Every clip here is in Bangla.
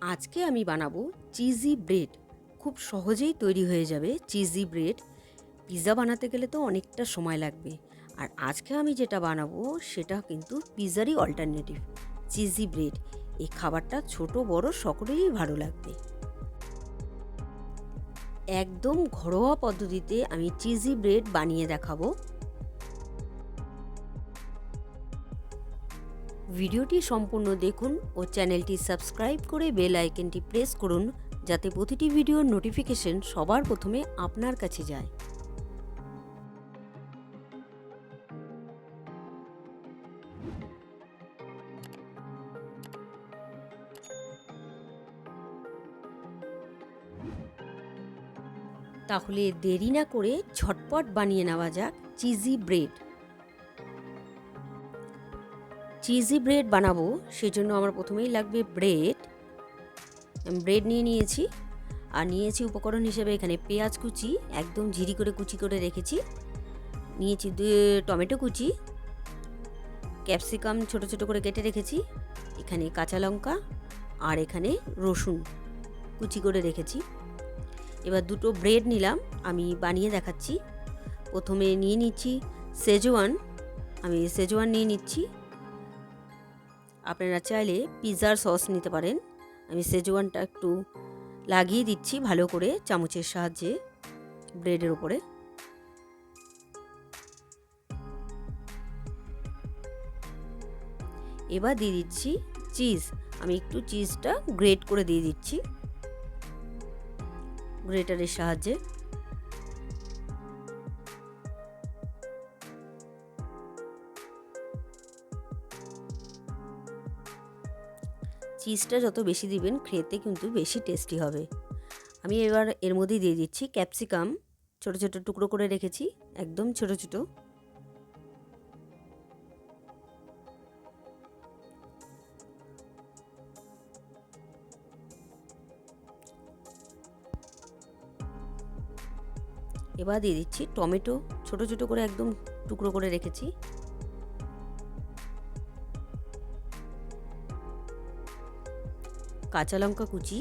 আজকে আমি বানাবো চিজি ব্রেড। খুব সহজেই তৈরি হয়ে যাবে চিজি ব্রেড। পিৎজা বানাতে গেলে তো অনেকটা সময় লাগবে। আর আজকে আমি যেটা বানাবো সেটা কিন্তু পিৎজারই অল্টারনেটিভ চিজি ব্রেড। এই খাবারটা ছোট, বড় সকলেরই ভালো লাগবে। একদম ঘরোয়া পদ্ধতিতে আমি চিজি ব্রেড বানিয়ে দেখাবো। ভিডিওটি সম্পূর্ণ দেখুন ও চ্যানেলটি সাবস্ক্রাইব করে বেল আইকনটি প্রেস করুন যাতে প্রতিটি ভিডিওর নোটিফিকেশন সবার প্রথমে আপনার কাছে যায়। তাহলে দেরি না করে ঝটপট বানিয়ে নেওয়া যাক চিজি ব্রেড। চিজি ব্রেড বানাবো, সেজন্য আমার প্রথমেই লাগবে ব্রেড। ব্রেড নিয়ে নিয়েছি, আর নিয়েছি উপকরণ হিসেবে এখানে পেঁয়াজ কুচি, একদম ঝিরি করে কুচি করে রেখেছি। নিয়েছি টমেটো কুচি, ক্যাপসিকাম ছোট ছোট করে কেটে রেখেছি, এখানে কাঁচা লঙ্কা, আর এখানে রসুন কুচি করে রেখেছি। এবার দুটো ব্রেড নিলাম, আমি বানিয়ে দেখাচ্ছি। প্রথমে নিয়ে নিচ্ছি সেজওয়ান, আমি সেজওয়ান নিয়ে নিচ্ছি। আপনারা চাইলে পিৎজার সস নিতে পারেন। আমি সেজওয়ানটা একটু লাগিয়ে দিচ্ছি ভালো করে চামচের সাহায্যে ব্রেডের ওপরে এবার দিয়ে দিচ্ছি চিজ। আমি একটু চিজটা গ্রেট করে দিয়ে দিচ্ছি। গ্রেটারের সাহায্যে। চিজটা যত বেশি দিবেন, খেতে কিন্তু বেশি টেস্টি হবে। আমি এবার এর মধ্যেই দিয়ে দিচ্ছি ক্যাপসিকাম ছোট ছোট টুকরো করে রেখেছি, একদম ছোট ছোট। এবার দিয়ে দিচ্ছি টমেটো। ছোট ছোট করে একদম টুকরো করে রেখেছি। কাঁচা লঙ্কা কুচি।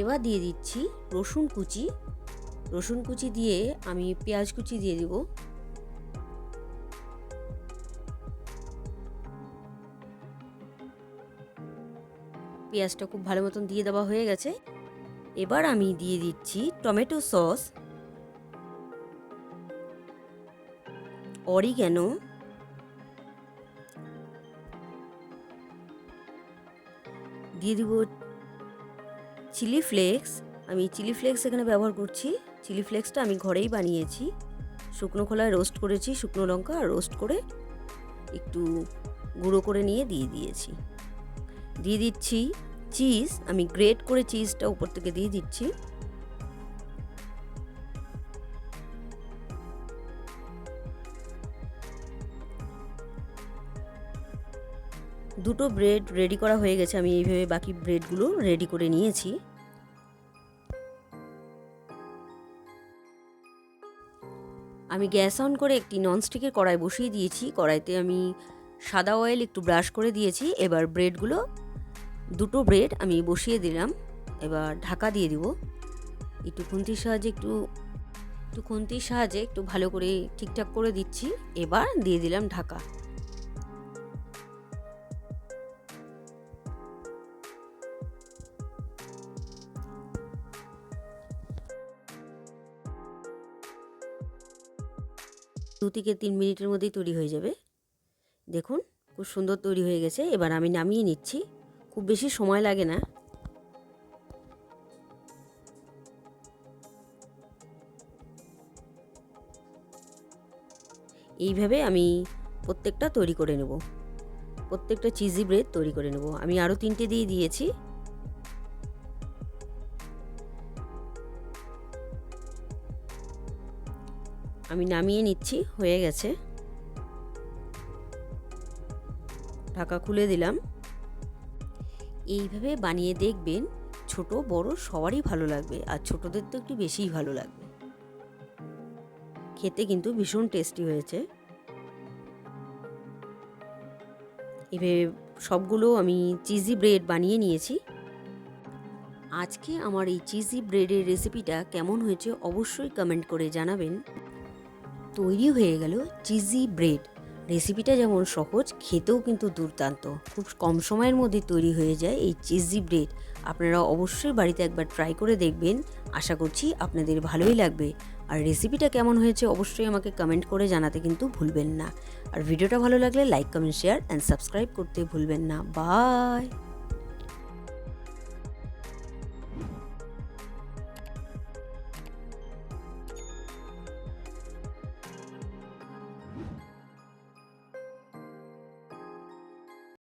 এবার দিয়ে দিচ্ছি রসুন কুচি। রসুন কুচি দিয়ে আমি পেঁয়াজ কুচি দিয়ে দিব। পেঁয়াজটা খুব ভালো মতন দিয়ে দেওয়া হয়ে গেছে। এবার আমি দিয়ে দিচ্ছি টমেটো সস। অরিগ্যানো। দিয়ে দিব চিলি ফ্লেক্স। আমি চিলি ফ্লেক্স এখানে ব্যবহার করছি। চিলি ফ্লেক্সটা আমি ঘরেই বানিয়েছি। শুকনো খোলায় রোস্ট করেছি, শুকনো লঙ্কা আর রোস্ট করে একটু গুঁড়ো করে নিয়ে দিয়ে দিয়েছি। দিয়ে দিচ্ছি চিজ। আমি গ্রেট করে চিজটা উপর থেকে দিয়ে দিচ্ছি। দুটো ব্রেড রেডি করা হয়ে গেছে। আমি এইভাবে বাকি ব্রেডগুলো রেডি করে নিয়েছি। আমি গ্যাস অন করে একটি ননস্টিকের কড়াই বসিয়ে দিয়েছি। কড়াইতে আমি সাদা অয়েল একটু ব্রাশ করে দিয়েছি। এবার ব্রেডগুলো দুটো ব্রেড আমি বসিয়ে দিলাম। এবার ঢাকা দিয়ে দিব। একটু খুন্তির সাহায্যে একটু একটু খুন্তির সাহায্যে একটু ভালো করে ঠিকঠাক করে দিচ্ছি। এবার দিয়ে দিলাম ঢাকা। দু থেকে তিন মিনিটের মধ্যেই তৈরি হয়ে যাবে। দেখুন, খুব সুন্দর তৈরি হয়ে গেছে। এবার আমি নামিয়ে নিচ্ছি। খুব বেশি সময় লাগে না। এইভাবে আমি প্রত্যেকটা তৈরি করে নেব। প্রত্যেকটা চিজি ব্রেড তৈরি করে নেব। আমি আরও তিনটে দিয়ে দিয়েছি। আমি নামিয়ে নিচ্ছি, হয়ে গেছে। ঢাকা খুলে দিলাম। এইভাবে বানিয়ে দেখবেন ছোট, বড় সবারই ভালো লাগবে আর ছোটদের তো একটু বেশিই ভালো লাগবে। খেতে কিন্তু ভীষণ টেস্টি হয়েছে। এভাবে সবগুলো আমি চিজি ব্রেড বানিয়ে নিয়েছি। আজকে আমার এই চিজি ব্রেডের রেসিপিটা কেমন হয়েছে অবশ্যই কমেন্ট করে জানাবেন। তৈরি হয়ে গেল চিজি ব্রেড। রেসিপিটা যেমন সহজ, খেতেও কিন্তু দুর্দান্ত। খুব কম সময়ের মধ্যে তৈরি হয়ে যায় এই চিজি ব্রেড। আপনারা অবশ্যই বাড়িতে একবার ট্রাই করে দেখবেন। আশা করছি আপনাদের ভালোই লাগবে। আর রেসিপিটা কেমন হয়েছে অবশ্যই আমাকে কমেন্ট করে জানাতে কিন্তু ভুলবেন না। আর ভিডিওটা ভালো লাগলে like comment share and subscribe করতে ভুলবেন না। বাই